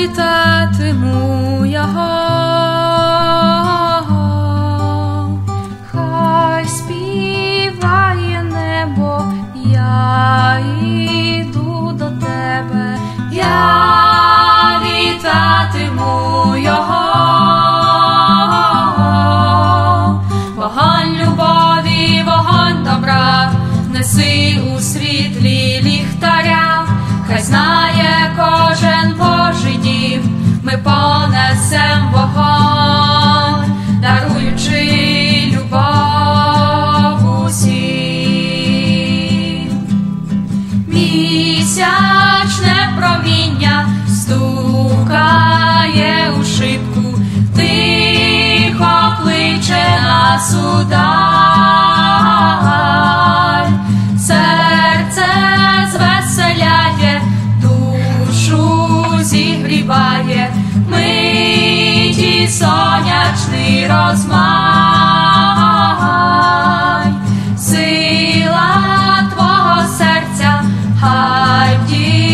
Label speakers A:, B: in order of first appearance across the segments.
A: вітатиму його, хай співає небо, я йду до тебе, я вітатиму його, вогонь любові, вогонь добра, неси у світ. государь, серце звеселяє, душу зігріває, миті сонячний розмай, сила твого серця, хай в ділах.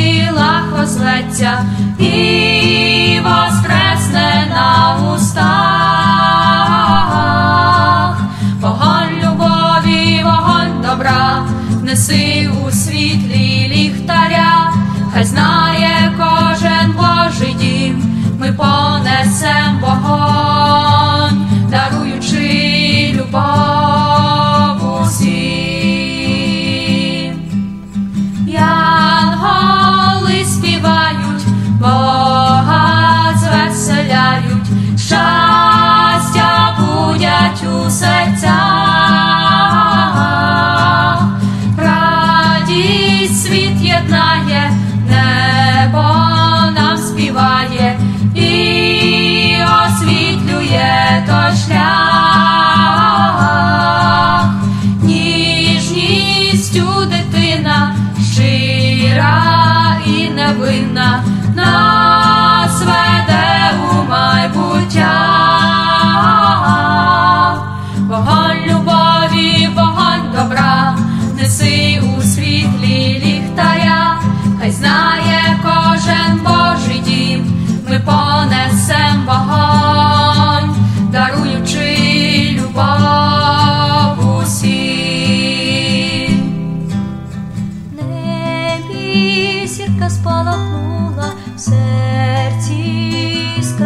A: єднає.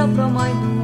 A: From my.